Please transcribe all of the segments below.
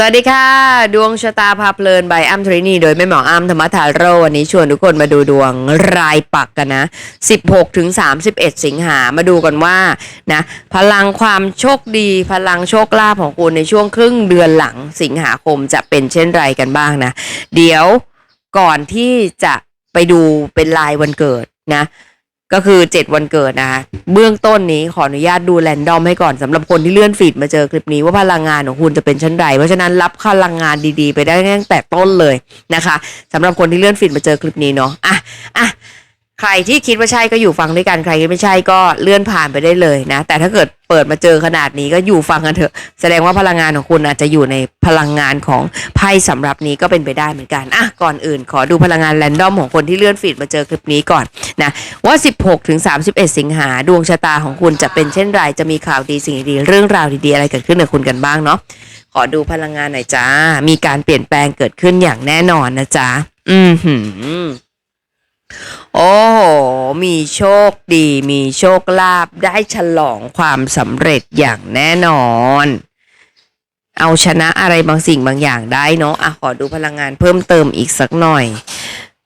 สวัสดีค่ะ ดวงชะตาพาเพลิน by อ้ำทรินีโดยแม่หมออ้ำธรรมธาโรวันนี้ชวนทุกคนมาดูดวงรายปักกันนะ 16ถึง31 สิงหามาดูกันว่านะพลังความโชคดีพลังโชคลาภของคุณในช่วงครึ่งเดือนหลังสิงหาคมจะเป็นเช่นไรกันบ้างนะ เดี๋ยวก่อนที่จะไปดูเป็นลายวันเกิดนะ ก็คือ 7 วันเกิดนะคะเบื้องต้นนี้ขออนุญาตดูแรนดอมให้ก่อนสำหรับคนที่เลื่อนฟีดมาเจอคลิปนี้ว่าพลังงานของคุณจะเป็นชั้นไรเพราะฉะนั้นรับพลังงานดีๆ ไปได้ตั้งแต่ต้นเลยนะคะสำหรับคนที่เลื่อนฟีดมาเจอคลิปนี้เนาะอะอะ ใครที่คิดว่าใช่ก็อยู่ฟังด้วยกันใครที่ไม่ใช่ก็เลื่อนผ่านไปได้เลยนะ แต่ถ้าเกิดเปิดมาเจอขนาดนี้ก็อยู่ฟังกันเถอะ แสดงว่าพลังงานของคุณอาจจะอยู่ในพลังงานของไพ่สำหรับนี้ก็เป็นไปได้เหมือนกันอะก่อนอื่น ขอดูพลังงานแรนดอมของคนที่เลื่อนฟีดมาเจอคลิปนี้ก่อนนะว่า 16ถึง31 สิงหาดวงชะตาของคุณจะเป็นเช่นไรจะมีข่าวดีสิ่งดีเรื่องราวดีๆอะไรเกิดขึ้นกับคุณกันบ้างเนาะขอดูพลังงานหน่อยจ้ามีการเปลี่ยนแปลงเกิดขึ้นอย่างแน่นอนนะจ๊ะอือหือ โอ้โห มีโชคดี มีโชคลาภได้ฉลองความสำเร็จอย่างแน่นอน เอาชนะอะไรบางสิ่งบางอย่างได้เนาะอะขอดูพลังงานเพิ่มเติมอีกสักหน่อย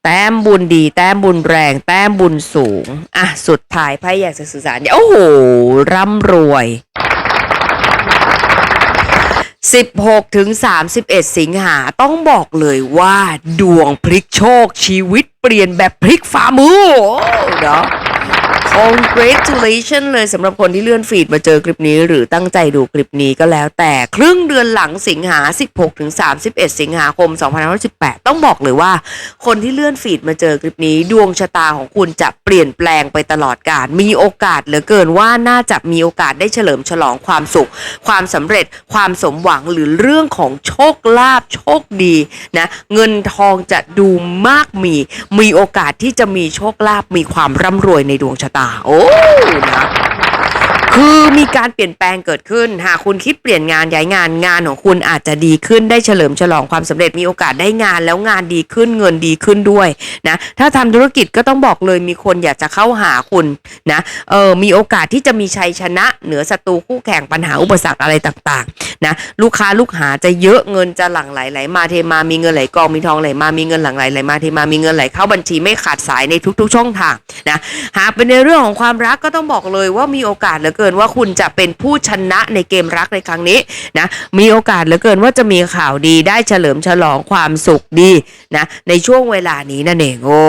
แต้มบุญดี แต้มบุญแรง แต้มบุญสูง อะ สุดท้ายไพ่อยากจะสื่อสารโอ้โห ร่ำรวย 16 ถึง 31 สิงหาต้องบอกเลยว่าดวงพลิกโชคชีวิตเปลี่ยนแบบพลิกฝ่ามือเนาะ congratulation เลยสำหรับคนที่เลื่อนฟีดมาเจอคลิปนี้ หรือตั้งใจดูคลิปนี้ก็แล้ว แต่ครึ่งเดือนหลังสิงหา 16ถึง31 สิงหาคม 2518 ต้องบอกเลยว่า คนที่เลื่อนฟีดมาเจอคลิปนี้ ดวงชะตาของคุณจะเปลี่ยนแปลงไปตลอดกาลมีโอกาสเหลือเกินว่าน่าจะมีโอกาสได้เฉลิมฉลองความสุข ความสำเร็จความสมหวังหรือเรื่องของโชคลาภโชคดีนะเงินทองจะดูมากมี มีโอกาสที่จะมีโชคลาภมีความร่ำรวยในดวงชะตาโอ้นะ คือมีการเปลี่ยนแปลงเกิดขึ้น หากคุณคิดเปลี่ยนงานย้ายงานงานของคุณอาจจะดีขึ้นได้เฉลิมฉลองความสำเร็จมีโอกาสได้งานแล้วงานดีขึ้นเงินดีขึ้นด้วยนะถ้าทำธุรกิจก็ต้องบอกเลยมีคนอยากจะเข้าหาคุณนะเออมีโอกาสที่จะมีชัยชนะเหนือศัตรูคู่แข่งปัญหาอุปสรรคอะไรต่างๆนะลูกค้าลูกหาจะเยอะเงินจะหลั่งไหลไหลมาเทมามีเงินไหลกองมีทองไหลมามีเงินหลั่งไหลไหลมาเทมามีเงินไหลเข้าบัญชีไม่ขาดสายในทุก ๆ ช่องทางนะหากเป็นในเรื่องของความรักก็ต้องบอกเลยว่ามีโอกาสเหลือเกินกินว่าคุณจะเป็นผู้ชนะในเกมรักในครั้งนี้นะมีโอกาสเหลือเกินว่าจะมีข่าวดีได้เฉลิมฉลองความสุขดีนะในช่วงเวลานี้นั่นเองโอ้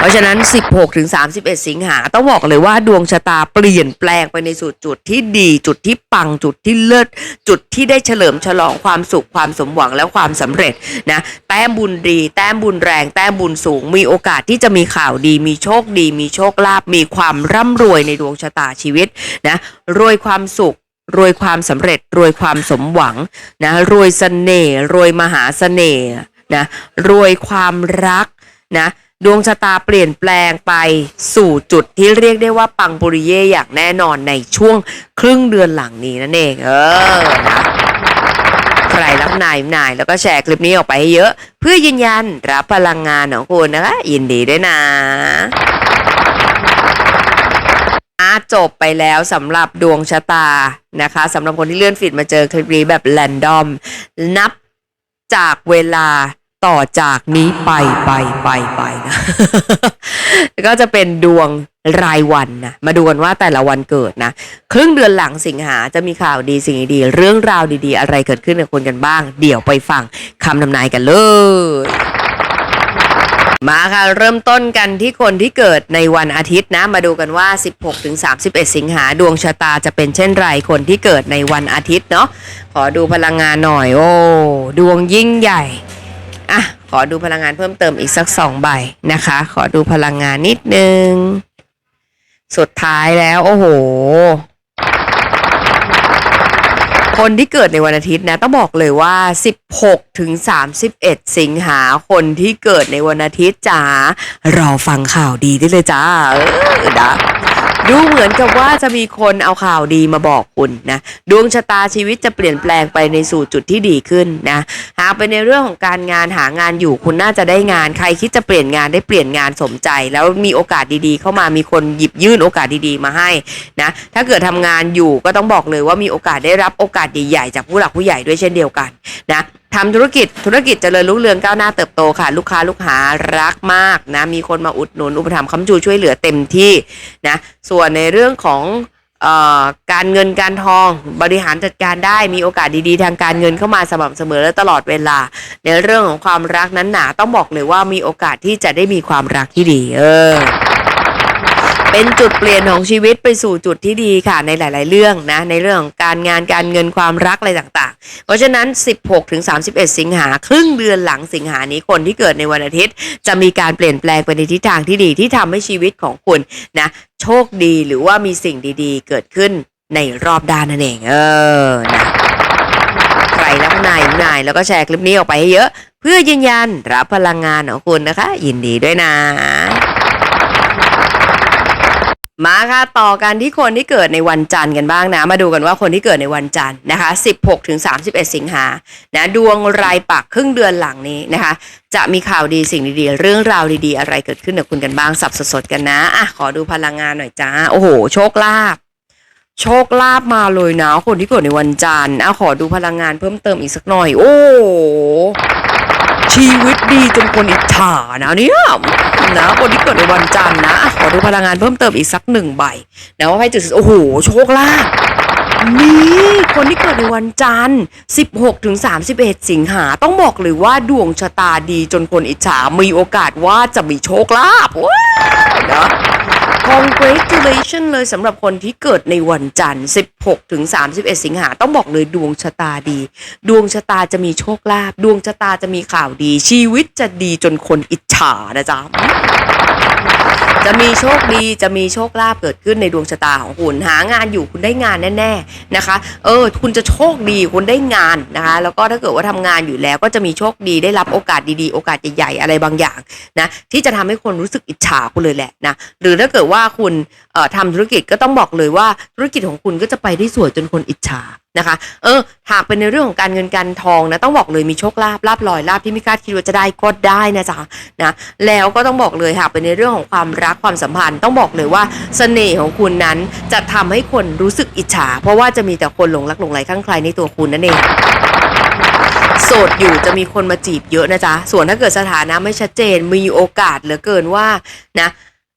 เพราะฉะนั้น 16ถึง31 สิงหาต้องบอกเลยว่าดวงชะตาเปลี่ยนแปลงไปในสุดจุดที่ดี จุดที่ปังจุดที่เลิศจุดที่ได้เฉลิมฉลองความสุขความสมหวังและความสำเร็จนะแต้มบุญดี แต้มบุญแรง แต้มบุญสูง มีโอกาสที่จะมีข่าวดี มีโชคดี มีโชคลาภมีความร่ำรวยในดวงชะตาชีวิตนะรวยความสุขรวยความสำเร็จรวยความสมหวังนะรวยเสน่ห์รวยมหาเสน่ห์นะรวยความรักนะ ดวงชะตาเปลี่ยนแปลงไปสู่จุดที่เรียกได้ว่าปังปุริเย่อย่างแน่นอนในช่วงครึ่งเดือนหลังนี้นั่นเอง เออนะใครรับนายนายแล้วก็แชร์คลิปนี้ออกไปให้เยอะ เพื่อยืนยันรับพลังงานของคุณนะคะ ยินดีด้วยนะจบไปแล้วสำหรับดวงชะตานะคะสำหรับคนที่เลื่อนฟีดมาเจอคลิปนี้แบบแรนดอม นับจากเวลา ต่อจากนี้ไปไปไปไปนะก็จะเป็นดวงรายวันนะมาดูกันว่าแต่ละวันเกิดนะ ครึ่งเดือนหลังสิงหาจะมีข่าวดีสิ่งดี เรื่องราวดีๆ อะไรเกิดขึ้นกับคนกันบ้าง เดี๋ยวไปฟังคำทำนายกันเลยมาค่ะ เริ่มต้นกันที่คนที่เกิดในวันอาทิตย์นะ มาดูกันว่า 16ถึง31 สิงหาดวงชะตาจะเป็นเช่นไรคนที่เกิดในวันอาทิตย์เนาะขอดูพลังงานหน่อย โอ้ดวงยิ่งใหญ่ ขอดูพลังงานเพิ่มเติมอีกสักสองใบนะคะ ขอดูพลังงานนิดนึง สุดท้ายแล้ว โอ้โห คนที่เกิดในวันอาทิตย์นะ ต้องบอกเลยว่า 16ถึง31 สิงหาคนที่เกิดในวันอาทิตย์จ๋ารอฟังข่าวดีได้เลยจ้า เออนะ ดูเหมือนกับว่าจะมีคนเอาข่าวดีมาบอกคุณนะดวงชะตาชีวิตจะเปลี่ยนแปลงไปในสู่จุดที่ดีขึ้นนะหากเป็นในเรื่องของการงานหางานอยู่คุณน่าจะได้งาน ใครคิดจะเปลี่ยนงานได้เปลี่ยนงานสมใจ แล้วมีโอกาสดีๆ เข้ามามีคนหยิบยื่นโอกาสดีๆ มาให้นะถ้าเกิดทำงานอยู่ก็ต้องบอกเลยว่ามีโอกาสได้รับโอกาสใหญ่ๆจากผู้หลักผู้ใหญ่ด้วยเช่นเดียวกันนะ ทำธุรกิจธุรกิจเจริญรุ่งเรืองก้าวหน้าเติบโตค่ะ ลูกค้าลูกหารักมากนะมีคนมาอุดหนุนอุปถัมภ์ค้ำจูช่วยเหลือเต็มที่นะส่วนในเรื่องของออการเงินการทองบริหารจัดการได้มีโอกาสดีๆ ทางการเงินเข้ามาสม่ำเสมอและตลอดเวลา ในเรื่องของความรักนั้นหนาต้องบอกเลยว่ามีโอกาสที่จะได้มีความรักที่ดี เออ เป็นจุดเปลี่ยนของชีวิตไปสู่จุดที่ดีค่ะในหลาย ๆ เรื่องนะในเรื่องของการงานการเงินความรักอะไรต่างๆ เพราะฉะนั้น 16 ถึง 31 สิงหาครึ่งเดือนหลังสิงหานี้คนที่เกิดในวันอาทิตย์ จะมีการเปลี่ยนแปลงไปในทิศทางที่ดีที่ทำให้ชีวิตของคุณนะโชคดีหรือว่ามีสิ่งดีๆ เกิดขึ้นในรอบด้านนั่นเองเออนะใครรักนายนายแล้วก็แชร์คลิปนี้ออกไปให้เยอะ เพื่อยืนยันรับพลังงานของคุณนะคะ ยินดีด้วยนะ มาค่ะต่อกันที่คนที่เกิดในวันจันทร์กันบ้างนะ มาดูกันว่าคนที่เกิดในวันจันทร์นะคะ 16ถึง31 สิงหานะดวงรายปักครึ่งเดือนหลังนี้นะคะ จะมีข่าวดีสิ่งดีๆ เรื่องราวดีๆ อะไรเกิดขึ้นกับคุณกันบ้างสับสดๆกันนะอะขอดูพลังงานหน่อยจ้าโอ้โห โชคลาภโชคลาภมาเลยนะคนที่เกิดในวันจันทร์อะขอดูพลังงานเพิ่มเติมอีกสักหน่อย โอ้โห ชีวิตดีจนคนอิจฉานะเนี่ยนะคนที่เกิดในวันจันทร์นะขอดูพลังงานเพิ่มเติมอีกสักหนึ่งใบนะว่าไพ่จุดโอ้โหโชคลาภนี่คนที่เกิดในวันจันทร์ 16 ถึง 31 สิงหา ต้องบอกเลยว่าดวงชะตาดีจนคนอิจฉา มีโอกาสว่าจะมีโชคลาภว้าวนะ congratulation เลยสำหรับคนที่เกิดในวันจันทร์ 16 ถึง 31 สิงหาต้องบอกเลยดวงชะตาดี ดวงชะตาจะมีโชคลาภดวงชะตาจะมีข่าวดี ชีวิตจะดีจนคนอิจฉานะจ๊ะ จะมีโชคดีจะมีโชคลาภเกิดขึ้นในดวงชะตาของคุณหางานอยู่คุณได้งานแน่ๆนะคะ เออ คุณจะโชคดีคุณได้งานนะคะ แล้วก็ถ้าเกิดว่าทำงานอยู่แล้วก็จะมีโชคดีได้รับโอกาสดีๆ โอกาสใหญ่ๆอะไรบางอย่างนะที่จะทำให้คนรู้สึกอิจฉาคุณเลยแหละนะหรือถ้าเกิดว่าคุณเอ่อทำธุรกิจก็ต้องบอกเลยว่าธุรกิจของคุณก็จะไปได้สวยจนคนอิจฉานะคะ เออหากเป็นในเรื่องของการเงินการทองนะต้องบอกเลยมีโชคลาภลาภลอยลาภที่ไม่คาดคิดว่าจะได้ก็ได้นะจ๊ะนะแล้วก็ต้องบอกเลยหากเป็นในเรื่องของความรักความสัมพันธ์ ต้องบอกเลยว่าเสน่ห์ของคุณนั้นจะทำให้คนรู้สึกอิจฉา เพราะว่าจะมีแต่คนหลงรักหลงไหลข้างใครในตัวคุณนั่นเองโสดอยู่จะมีคนมาจีบเยอะนะจ๊ะส่วนถ้าเกิดสถานะไม่ชัดเจนมีโอกาสเหลือเกินว่านะ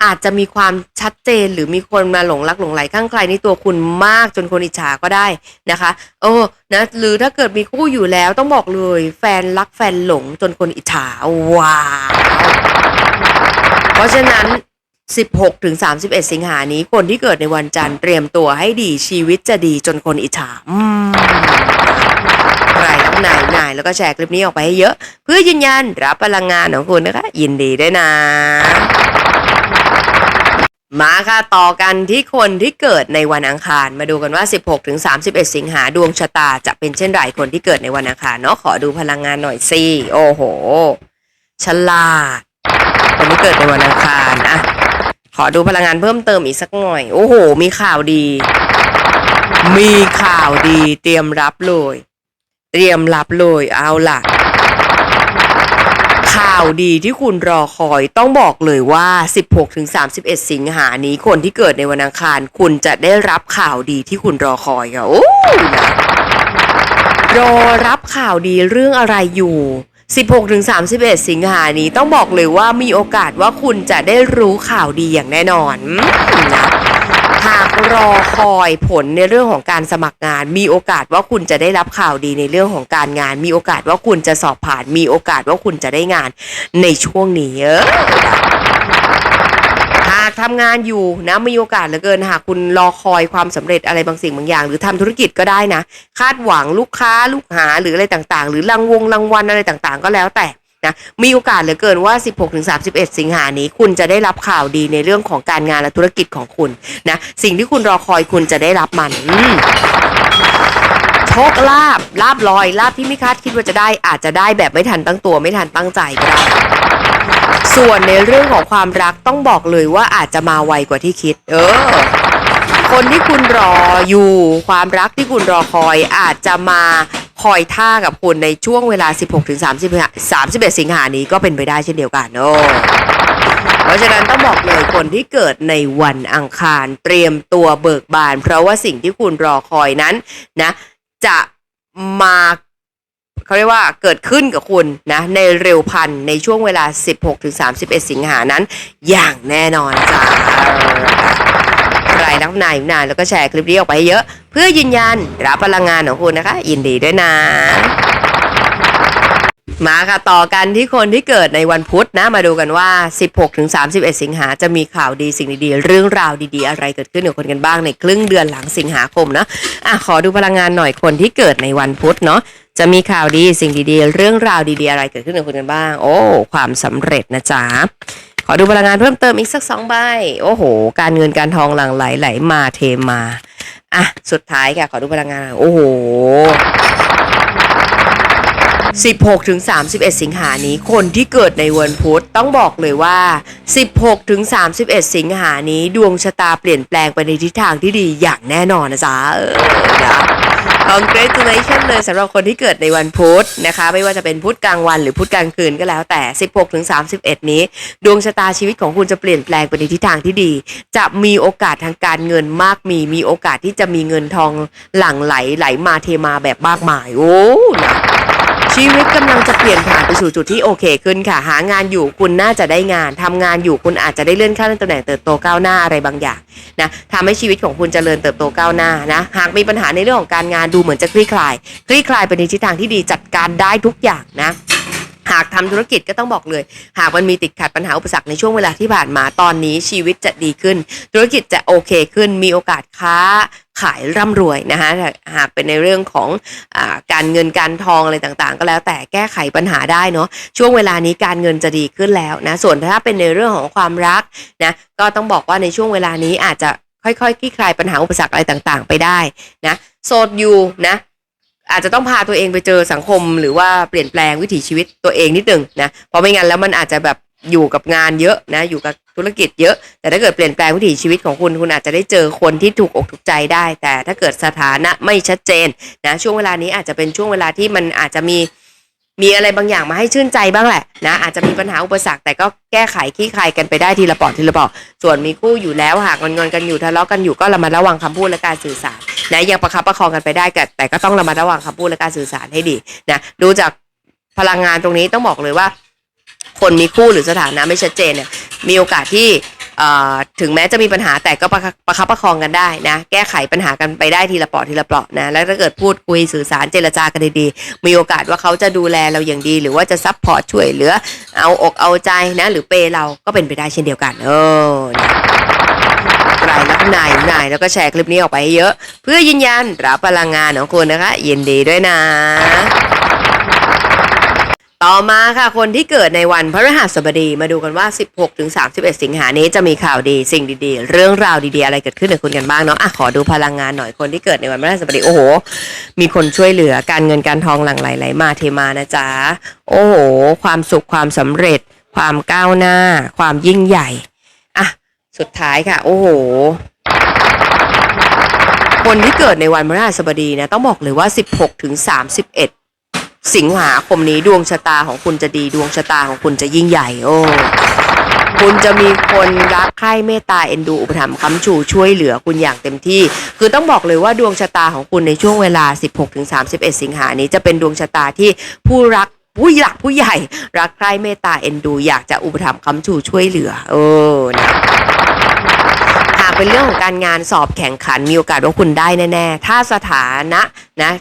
อาจจะมีความชัดเจนหรือมีคนมาหลงรักหลงไหลข้างใครในตัวคุณมากจนคนอิจฉาก็ได้นะคะ โอ้นะหรือถ้าเกิดมีคู่อยู่แล้วต้องบอกเลย แฟนรักแฟนหลงจนคนอิจฉาว้าวเพราะฉะนั้น 16ถึง31 สิงหานี้คนที่เกิดในวันจันทร์เตรียมตัวให้ดีชีวิตจะดีจนคนอิจฉาใครต้องนายนายแล้วก็แชร์คลิปนี้ออกไปให้เยอะ เพื่อยืนยันรับพลังงานของคุณนะคะ ยินดีด้วยนะ มาค่ะต่อกันที่คนที่เกิดในวันอังคาร มาดูกันว่า 16 ถึง 31 สิงหาดวงชะตาจะเป็นเช่นไรคนที่เกิดในวันอังคารเนาะขอดูพลังงานหน่อยสิโอ้โห ฉลาด คนที่เกิดในวันอังคารอะขอดูพลังงานเพิ่มเติมอีกสักหน่อย โอ้โห มีข่าวดี มีข่าวดี เตรียมรับเลย เตรียมรับเลยเอาล่ะ ข่าวดีที่คุณรอคอยต้องบอกเลยว่า 16-31 สิงหานี้คนที่เกิดในวันอังคาร คุณจะได้รับข่าวดีที่คุณรอคอยค่ะโอ้นะรอรับข่าวดีเรื่องอะไรอยู่ 16-31 สิงหานี้ต้องบอกเลยว่ามีโอกาสว่าคุณจะได้รู้ข่าวดีอย่างแน่นอนนะ รอคอยผลในเรื่องของการสมัครงาน มีโอกาสว่าคุณจะได้รับข่าวดีในเรื่องของการงาน มีโอกาสว่าคุณจะสอบผ่าน มีโอกาสว่าคุณจะได้งานในช่วงนี้เออหากทำงานอยู่นะมีโอกาสเหลือเกินหากคุณรอคอยความสำเร็จอะไรบางสิ่งบางอย่าง หรือทำธุรกิจก็ได้นะ คาดหวังลูกค้าลูกหาหรืออะไรต่างๆ หรือรางวงรางวัลอะไรต่างๆ ก็แล้วแต่ นะมีโอกาสเหลือเกินว่า 16-31 สิงหานี้ คุณจะได้รับข่าวดีในเรื่องของการงานและธุรกิจของคุณนะสิ่งที่คุณรอคอยคุณจะได้รับมันโชคลาภลาบลอยลาบที่ไม่คาดคิดว่าจะได้อาจจะได้แบบไม่ทันตั้งตัวไม่ทันตั้งใจก็ได้ส่วนในเรื่องของความรักต้องบอกเลยว่าอาจจะมาไวกว่าที่คิด เออ คนที่คุณรออยู่ ความรักที่คุณรอคอยอาจจะมา คอยท่ากับคุณในช่วงเวลา 16ถึง30 31 สิงหานี้ก็เป็นไปได้เช่นเดียวกันโอ้เพราะฉะนั้นต้องบอกเลยคนที่เกิดในวันอังคารเตรียมตัวเบิกบาน เพราะว่าสิ่งที่คุณรอคอยนั้นนะ จะมาเขาเรียกว่าเกิดขึ้นกับคุณนะ ในเร็วพันในช่วงเวลา 16-31 สิงหานั้น อย่างแน่นอนจ้า ใครรักนายนายแล้วก็แชร์คลิปนี้ออกไปเยอะ เพื่อยืนยันรับพลังงานของคุณนะคะ ยินดีด้วยนะมาค่ะต่อกันที่คนที่เกิดในวันพุธนะมาดูกันว่า 16ถึง31 สิงหาจะมีข่าวดีสิ่งดีๆ เรื่องราวดีๆ อะไรเกิดขึ้นกับคนกันบ้างในครึ่งเดือนหลังสิงหาคมนะอะขอดูพลังงานหน่อยคนที่เกิดในวันพุธเนาะจะมีข่าวดีสิ่งดีๆ เรื่องราวดีๆ อะไรเกิดขึ้นกับคนกันบ้าง โอ้ ความสำเร็จนะจ๊ะ ขอดูพลังงานเพิ่มเติมอีกสักสองใบ โอ้โห การเงินการทองหลั่งไหลไหลมาเทมา อะ สุดท้ายค่ะ ขอดูพลังงาน โอ้โห 16ถึง31 สิงหานี้ คนที่เกิดในวันพุธต้องบอกเลยว่า 16ถึง31 สิงหานี้ ดวงชะตาเปลี่ยนแปลงไปในทิศทางที่ดีอย่างแน่นอนนะจ๊ะเออนะ congratulation เลยสำหรับคนที่เกิดในวันพุธนะคะ ไม่ว่าจะเป็นพุธกลางวันหรือพุธกลางคืนก็แล้วแต่ 16ถึง31 นี้ ดวงชะตาชีวิตของคุณจะเปลี่ยนแปลงไปในทิศทางที่ดี จะมีโอกาสทางการเงินมากมี มีโอกาสที่จะมีเงินทองหลั่งไหลไหลมาเทมาแบบมากมาย โอ้นะ ชีวิตกำลังจะเปลี่ยนผ่านไปสู่จุดที่โอเคขึ้นค่ะ หางานอยู่คุณน่าจะได้งานทำงานอยู่คุณอาจจะได้เลื่อนขั้นตำแหน่งเติบโตก้าวหน้าอะไรบางอย่างนะทำให้ชีวิตของคุณเจริญเติบโตก้าวหน้านะหากมีปัญหาในเรื่องของการงานดูเหมือนจะคลี่คลาย คลี่คลายไปในทิศทางที่ดีจัดการได้ทุกอย่างนะหากทำธุรกิจก็ต้องบอกเลย หากมันมีติดขัดปัญหาอุปสรรคในช่วงเวลาที่ผ่านมาตอนนี้ชีวิตจะดีขึ้น ธุรกิจจะโอเคขึ้น มีโอกาสค้า ขายร่ำรวยนะคะหากเป็นในเรื่องของอการเงินการทองอะไรต่างๆ ก็แล้วแต่แก้ไขปัญหาได้เนาะช่วงเวลานี้การเงินจะดีขึ้นแล้วนะส่วนถ้าเป็นในเรื่องของความรักนะก็ต้องบอกว่าในช่วงเวลานี้อาจจะค่อยๆคลี่คลายปัญหาอุปสรรคอะไรต่างๆ ไปได้นะโสดอยู่นะอาจจะต้องพาตัวเองไปเจอสังคมหรือว่าเปลี่ยนแปลงวิถีชีวิตตัวเองนิดหนึ่งนะเพราะไม่งั้นแล้วมันอาจจะแบบ อยู่กับงานเยอะนะ อยู่กับธุรกิจเยอะ แต่ถ้าเกิดเปลี่ยนแปลงวิถีชีวิตของคุณ คุณอาจจะได้เจอคนที่ถูกอกถูกใจได้ แต่ถ้าเกิดสถานะไม่ชัดเจนนะ ช่วงเวลานี้อาจจะเป็นช่วงเวลาที่มันอาจจะมีมีอะไรบางอย่างมาให้ชื่นใจบ้างแหละนะอาจจะมีปัญหาอุปสรรคแต่ก็แก้ไขคลี่คายกันไปได้ทีละปอดทีละปอดส่วนมีคู่อยู่แล้วหากงอนๆกันอยู่ทะเลาะกันอยู่ก็ระมัดระวังคำพูดและการสื่อสารนะยังประคับประคองกันไปได้แต่แต่ก็ต้องระมัดระวังคำพูดและการสื่อสารให้ดีนะดูจากพลังงานตรงนี้ต้องบอกเลยว่า คนมีคู่หรือสถานะไม่ชัดเจนเนี่ยมีโอกาสที่ถึงแม้จะมีปัญหาแต่ก็ประคับประคับประคองกันได้นะ แก้ไขปัญหากันไปได้ทีละเปราะทีละเปราะนะ แล้วถ้าเกิดพูดคุยสื่อสารเจรจากันดีๆ มีโอกาสว่าเขาจะดูแลเราอย่างดี หรือว่าจะซัพพอร์ตช่วยเหลือ เอาอกเอาใจนะ หรือเปย์เราก็เป็นไปได้เช่นเดียวกันเออรายรับนายนายแล้วก็แชร์คลิปนี้ออกไปเยอะ เพื่อยืนยันรับพลังงานของคุณนะคะ ยินดีด้วยนะ ต่อมาค่ะคนที่เกิดในวันพฤหัสบดีมาดูกันว่า 16ถึง31 สิงหานี้จะมีข่าวดีสิ่งดีๆ เรื่องราวดีๆ อะไรเกิดขึ้นกับคุณกันบ้างเนาะอะขอดูพลังงานหน่อยคนที่เกิดในวันพฤหัสบดีโอ้โห มีคนช่วยเหลือการเงินการทองหลั่งไหลไหลมาเทมานะจ๊ะโอ้โห ความสุขความสำเร็จ ความก้าวหน้า ความยิ่งใหญ่อะสุดท้ายค่ะ โอ้โหคนที่เกิดในวันพฤหัสบดีนะต้องบอกเลยว่า 16ถึง31 สิงหาคมนี้ดวงชะตาของคุณจะดีดวงชะตาของคุณจะยิ่งใหญ่ โอ้ คุณจะมีคนรักใคร่เมตตาเอ็นดูอุปถัมภ์ค้ำชูช่วยเหลือคุณอย่างเต็มที่ คือต้องบอกเลยว่าดวงชะตาของคุณในช่วงเวลา 16-31 สิงหานี้จะเป็นดวงชะตาที่ผู้รักผู้หลักผู้ใหญ่รักใคร่เมตตาเอ็นดู อยากจะอุปถัมภ์ค้ำชูช่วยเหลือ เออนะหากเป็นเรื่องของการงานสอบแข่งขันมีโอกาสว่าคุณได้แน่ ๆ ถ้าสถานะนะ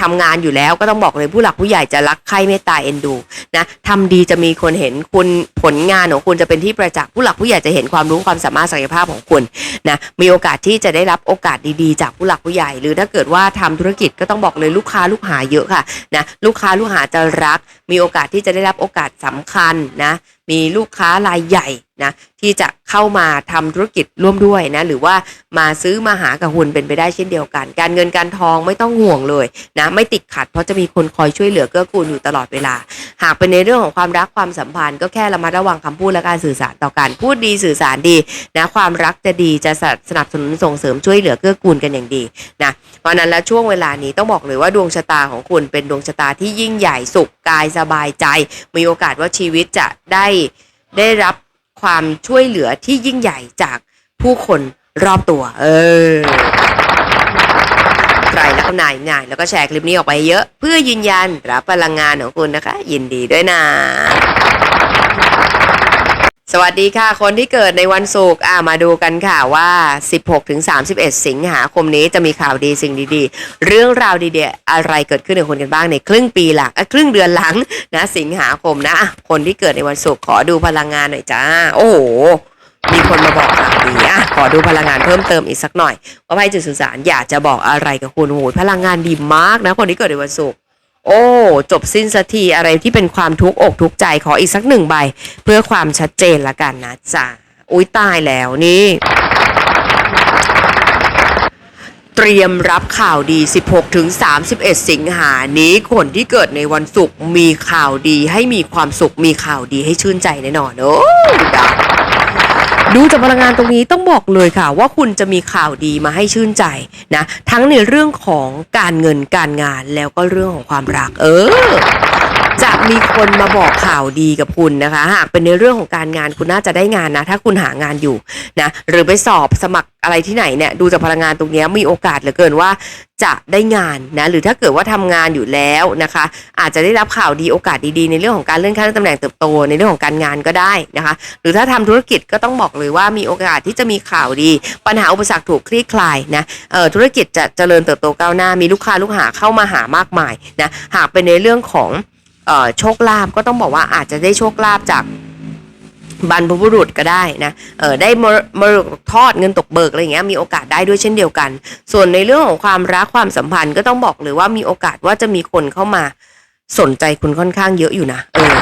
ทำงานอยู่แล้วก็ต้องบอกเลยผู้หลักผู้ใหญ่จะรักใคร่เมตตาเอ็นดูนะทำดีจะมีคนเห็นคุณผลงานของคุณจะเป็นที่ประจักษ์ผู้หลักผู้ใหญ่จะเห็นความรู้ความสามารถศักยภาพของคุณนะมีโอกาสที่จะได้รับโอกาสดีๆ จากผู้หลักผู้ใหญ่ หรือถ้าเกิดว่าทำธุรกิจก็ต้องบอกเลยลูกค้าลูกหาเยอะค่ะนะลูกค้าลูกหาจะรัก มีโอกาสที่จะได้รับโอกาสสำคัญนะมีลูกค้ารายใหญ่ นะที่จะเข้ามาทำธุรกิจร่วมด้วยนะหรือว่ามาซื้อมาหากับคุณเป็นไปได้เช่นเดียวกัน การเงินการทองไม่ต้องห่วงเลยนะไม่ติดขัด เพราะจะมีคนคอยช่วยเหลือเกื้อกูลอยู่ตลอดเวลา หากเป็นในเรื่องของความรักความสัมพันธ์ก็แค่ระมัดระวังคำพูดและการสื่อสารต่อกันพูดดีสื่อสารดีนะความรักจะดีจะสนับสนุนส่งเสริมช่วยเหลือเกื้อกูลกันอย่างดีนะเพราะนั้นแล้วช่วงเวลานี้ต้องบอกเลยว่าดวงชะตาของคุณเป็นดวงชะตาที่ยิ่งใหญ่สุขกายสบายใจ มีโอกาสว่าชีวิตจะได้ได้รับ ความช่วยเหลือที่ยิ่งใหญ่จากผู้คนรอบตัว เออ ใครแล้วก็นายนายแล้วก็แชร์คลิปนี้ออกไปเยอะ เพื่อยืนยันรับพลังงานของคุณนะคะ ยินดีด้วยนะ สวัสดีค่ะ คนที่เกิดในวันศุกร์มาดูกันค่ะว่า 16-31 สิงหาคมนี้จะมีข่าวดีสิ่งดีๆ เรื่องราวดีๆ อะไรเกิดขึ้นกับคนกันบ้างในครึ่งปีหลังครึ่งเดือนหลังนะสิงหาคมนะอะคนที่เกิดในวันศุกร์ขอดูพลังงานหน่อยจ้า โอ้โห มีคนมาบอกข่าวดีอะขอดูพลังงานเพิ่มเติมอีกสักหน่อยว่าไพ่จุดสื่อสารอยากจะบอกอะไรกับคุณโอ้โหพลังงานดีมากนะ คนที่เกิดในวันศุกร์ โอ้ จบสิ้นสักทีอะไรที่เป็นความทุกข์อกทุกข์ใจขออีกสักหนึ่งใบ เพื่อความชัดเจนละกันนะจ๊ะอุ้ยตายแล้วนี่ เตรียมรับข่าวดี 16ถึง31 สิงหานี้คนที่เกิดในวันศุกร์มีข่าวดีให้มีความสุขมีข่าวดีให้ชื่นใจแน่นอน โอ้ยดา ดูจากพลังงานตรงนี้ต้องบอกเลยค่ะ ว่าคุณจะมีข่าวดีมาให้ชื่นใจนะทั้งในเรื่องของการเงินการงานแล้วก็เรื่องของความรัก เออ จะมีคนมาบอกข่าวดีกับคุณนะคะ หากเป็นในเรื่องของการงานคุณน่าจะได้งานนะ ถ้าคุณหางานอยู่นะหรือไปสอบสมัครอะไรที่ไหนเนี่ยดูจากพลังงานตรงนี้มีโอกาสเหลือเกินว่า จะได้งานนะหรือถ้าเกิดว่าทำงานอยู่แล้วนะคะ อาจจะได้รับข่าวดีโอกาสดีๆ ในเรื่องของการเลื่อนขั้นตำแหน่งเติบโตในเรื่องของการงานก็ได้นะคะ หรือถ้าทำธุรกิจก็ต้องบอกเลยว่ามีโอกาสที่จะมีข่าวดี ปัญหาอุปสรรคถูกคลี่คลายนะเอ่อธุรกิจจะเจริญเติบโตก้าวหน้ามีลูกค้าลูกหาเข้ามาหามากมายนะหากเป็นในเรื่องของเอ่อโชคลาภก็ต้องบอกว่าอาจจะได้โชคลาภจาก บรรพบุรุษก็ได้นะ เออได้มรรดกทอดเงินตกเบิกอะไรอย่างเงี้ยมีโอกาสได้ด้วยเช่นเดียวกัน ส่วนในเรื่องของความรักความสัมพันธ์ก็ต้องบอกเลยว่ามีโอกาสว่าจะมีคนเข้ามาสนใจคุณค่อนข้างเยอะอยู่นะเออ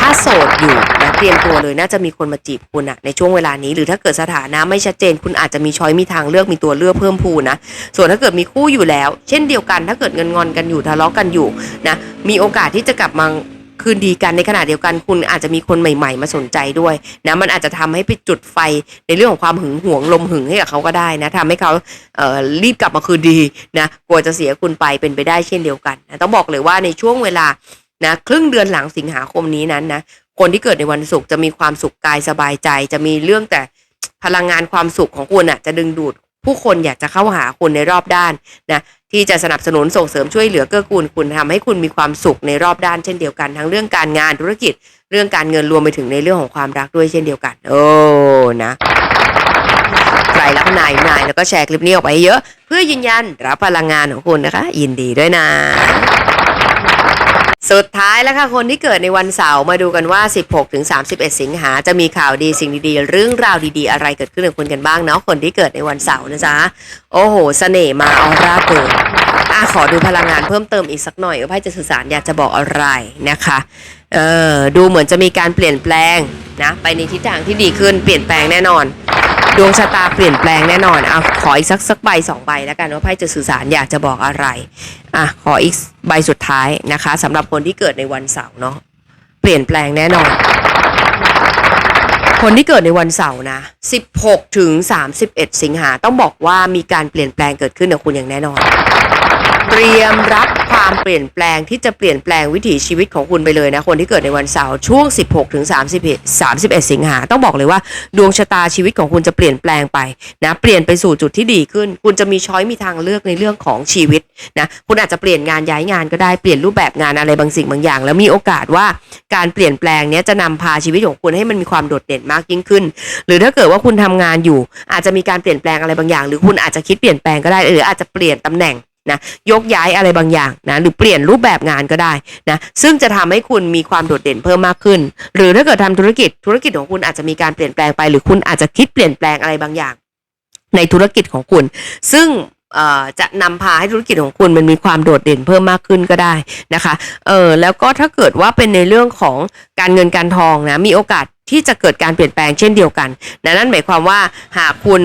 ถ้าโสดอยู่นะเตรียมตัวเลยน่าจะมีคนมาจีบคุณอะในช่วงเวลานี้ หรือถ้าเกิดสถานะไม่ชัดเจน คุณอาจจะมีช้อยมีทางเลือกมีตัวเลือกเพิ่มพูนนะส่วนถ้าเกิดมีคู่อยู่แล้ว เช่นเดียวกัน ถ้าเกิดเงินงอนกันอยู่ทะเลาะกันอยู่นะมีโอกาสที่จะกลับมา คืนดีกันในขณะเดียวกันคุณอาจจะมีคนใหม่ ๆ มาสนใจด้วยนะมันอาจจะทำให้ไปจุดไฟในเรื่องของความหึงหวงลมหึงให้กับเขาก็ได้นะทำให้เขาเอ่อรีบกลับมาคืนดีนะกลัวจะเสียคุณไปเป็นไปได้เช่นเดียวกันนะต้องบอกเลยว่าในช่วงเวลานะครึ่งเดือนหลังสิงหาคมนี้นั้นนะคนที่เกิดในวันศุกร์จะมีความสุขกายสบายใจ จะมีเรื่องแต่พลังงานความสุขของคุณอะจะดึงดูด ผู้คนอยากจะเข้าหาคุณในรอบด้านนะที่จะสนับสนุนส่งเสริมช่วยเหลือเกื้อกูลคุณทำให้คุณมีความสุขในรอบด้านเช่นเดียวกัน ทั้งเรื่องการงานธุรกิจ เรื่องการเงินรวมไปถึงในเรื่องของความรักด้วยเช่นเดียวกัน โอ้นะใครแล้วก็นายนายแล้วก็แชร์คลิปนี้ออกไปเยอะ เพื่อยืนยันรับพลังงานของคุณนะคะ ยินดีด้วยนะ สุดท้ายแล้วค่ะ คนที่เกิดในวันเสาร์มาดูกันว่า 16 ถึง 31 สิงหาจะมีข่าวดีสิ่งดีๆ เรื่องราวดีๆ อะไรเกิดขึ้นกับคุณกันบ้างเนาะคนที่เกิดในวันเสาร์นะจ๊ะ โอ้โหสเสน่ห์มาออร่าเกิดอะขอดูพลังงานเพิ่มเติมอีกสักหน่อยว่าไพ่จะสื่อสารอยากจะบอกอะไรนะคะเออดูเหมือนจะมีการเปลี่ยนแปลงนะไปในทิศทางที่ดีขึ้นเปลี่ยนแปลงแน่นอน ดวงชะตาเปลี่ยนแปลงแน่นอนเอาขออีกสักสักใบสองใบแล้วกันว่าไพ่จะสื่อสารอยากจะบอกอะไรอะขออีกใบสุดท้ายนะคะสำหรับคนที่เกิดในวันเสาร์เนาะเปลี่ยนแปลงแน่นอน คนที่เกิดในวันเสาร์นะ 16 ถึง 31 สิงหาต้องบอกว่ามีการเปลี่ยนแปลงเกิดขึ้นกับคุณอย่างแน่นอน เตรียมรับความเปลี่ยนแปลงที่จะเปลี่ยนแปลงวิถีชีวิตของคุณไปเลยนะ คนที่เกิดในวันเสาร์ช่วง 16 ถึง31 31 สิงหาต้องบอกเลยว่า ดวงชะตาชีวิตของคุณจะเปลี่ยนแปลงไปนะเปลี่ยนไปสู่จุดที่ดีขึ้น คุณจะมีช้อยมีทางเลือกในเรื่องของชีวิตนะคุณอาจจะเปลี่ยนงานย้ายงานก็ได้เปลี่ยนรูปแบบงานอะไรบางสิ่งบางอย่าง แล้วมีโอกาสว่าการเปลี่ยนแปลงนี้จะนำพาชีวิตของคุณให้มันมีความโดดเด่นมากยิ่งขึ้น หรือถ้าเกิดว่าคุณทำงานอยู่ อาจจะมีการเปลี่ยนแปลงอะไรบางอย่าง หรือคุณอาจจะคิดเปลี่ยนแปลงก็ได้หรืออาจจะเปลี่ยนตำแหน่ง นะยกย้ายอะไรบางอย่างนะหรือเปลี่ยนรูปแบบงานก็ได้นะซึ่งจะทำให้คุณมีความโดดเด่นเพิ่มมากขึ้น หรือถ้าเกิดทำธุรกิจธุรกิจของคุณอาจจะมีการเปลี่ยนแปลงไป หรือคุณอาจจะคิดเปลี่ยนแปลงอะไรบางอย่าง ในธุรกิจของคุณ ซึ่งจะนำพาให้ธุรกิจของคุณมันมีความโดดเด่นเพิ่มมากขึ้นก็ได้นะคะเออแล้วก็ถ้าเกิดว่าเป็นในเรื่องของการเงินการทองนะมีโอกาสที่จะเกิดการเปลี่ยนแปลงเช่นเดียวกันนะนั่นหมายความว่าหากคุณ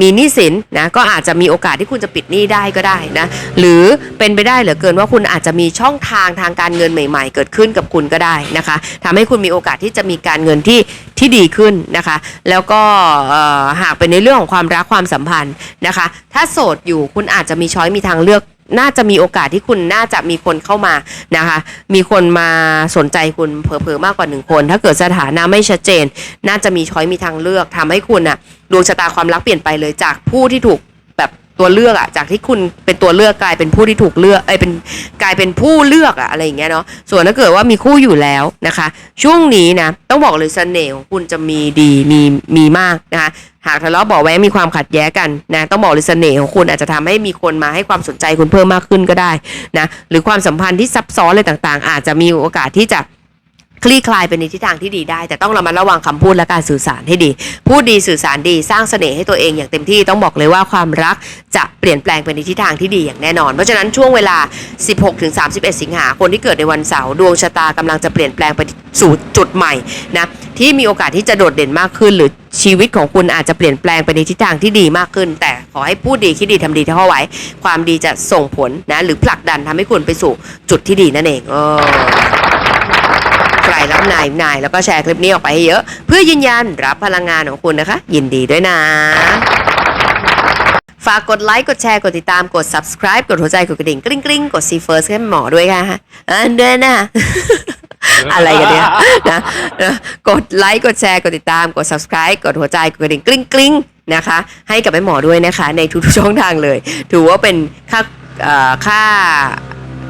มีหนี้สินนะก็อาจจะมีโอกาสที่คุณจะปิดหนี้ได้ก็ได้นะหรือเป็นไปได้เหลือเกินว่าคุณอาจจะมีช่องทางทางการเงินใหม่ ๆ เกิดขึ้นกับคุณก็ได้นะคะทำให้คุณมีโอกาสที่จะมีการเงินที่ที่ดีขึ้นนะคะ แล้วก็หากเป็นในเรื่องของความรักความสัมพันธ์นะคะ ถ้าโสดอยู่คุณอาจจะมีช้อยมีทางเลือก น่าจะมีโอกาสที่คุณน่าจะมีคนเข้ามานะคะ มีคนมาสนใจคุณเผลอๆมากกว่าหนึ่งคน ถ้าเกิดสถานะไม่ชัดเจน น่าจะมีช้อยมีทางเลือกทำให้คุณอะดวงชะตาความรักเปลี่ยนไปเลยจากผู้ที่ถูกแบบตัวเลือกอะจากที่คุณเป็นตัวเลือกกลายเป็นผู้ที่ถูกเลือกเอ้เป็นกลายเป็นผู้เลือกอะอะไรอย่างเงี้ยเนาะส่วนถ้าเกิดว่ามีคู่อยู่แล้วนะคะ ช่วงนี้นะต้องบอกเลยเสน่ห์ของคุณจะมีดีมีมีมากนะคะ หากทะเลาะเบาะแว้งมีความขัดแย้งกันนะต้องบอกเลยเสน่ห์ของคุณอาจจะทำให้มีคนมาให้ความสนใจคุณเพิ่มมากขึ้นก็ได้นะหรือความสัมพันธ์ที่ซับซ้อนอะไรต่างๆ อาจจะมีโอกาสที่จะคลี่คลายไปในทิศทางที่ดีได้ แต่ต้องระมัดระวังคำพูดและการสื่อสารให้ดี พูดดีสื่อสารดีสร้างเสน่ห์ให้ตัวเองอย่างเต็มที่ต้องบอกเลยว่าความรักจะเปลี่ยนแปลงไปในทิศทางที่ดีอย่างแน่นอน เพราะฉะนั้นช่วงเวลา 16-31 สิงหาคนที่เกิดในวันเสาร์ดวงชะตากำลังจะเปลี่ยนแปลงไปสู่จุดใหม่นะที่มีโอกาสที่จะโดดเด่นมากขึ้นหรือ ชีวิตของคุณอาจจะเปลี่ยนแปลงไปในทิศทางที่ดีมากขึ้น แต่ขอให้พูดดีคิดดีทำดีเท่าไว้ ความดีจะส่งผลนะ หรือผลักดันทำให้คุณไปสู่จุดที่ดีนั่นเองเออใครรับนายนายแล้วก็แชร์คลิปนี้ออกไปให้เยอะ เพื่อยืนยันรับพลังงานของคุณนะคะ ยินดีด้วยนะฝากกดไลค์ กดแชร์ กดติดตาม กด subscribe กดหัวใจ กดกระดิ่งกริ๊งกริ๊งกด see first ให้หมอด้วยค่ะอันเดนนะ อะไรกันเนี่ยนะนะกดไลค์กดแชร์กดติดตามกด subscribe กดหัวใจกดกระดิ่งกริ๊งกริ๊งนะคะ ให้กับแม่หมอด้วยนะคะ ในทุกๆช่องทางเลย ถือว่าเป็นค่าค่า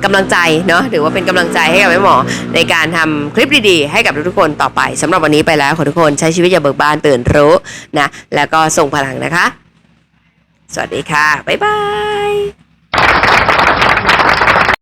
กำลังใจเนาะถือว่าเป็นกำลังใจให้กับแม่หมอ ในการทำคลิปดีๆ ให้กับทุกๆคนต่อไปสำหรับวันนี้ไปแล้วขอทุกคนใช้ชีวิตอย่าเบิกบานตื่นรู้นะแล้วก็ส่งพลังนะคะ สวัสดีค่ะ บ๊ายบาย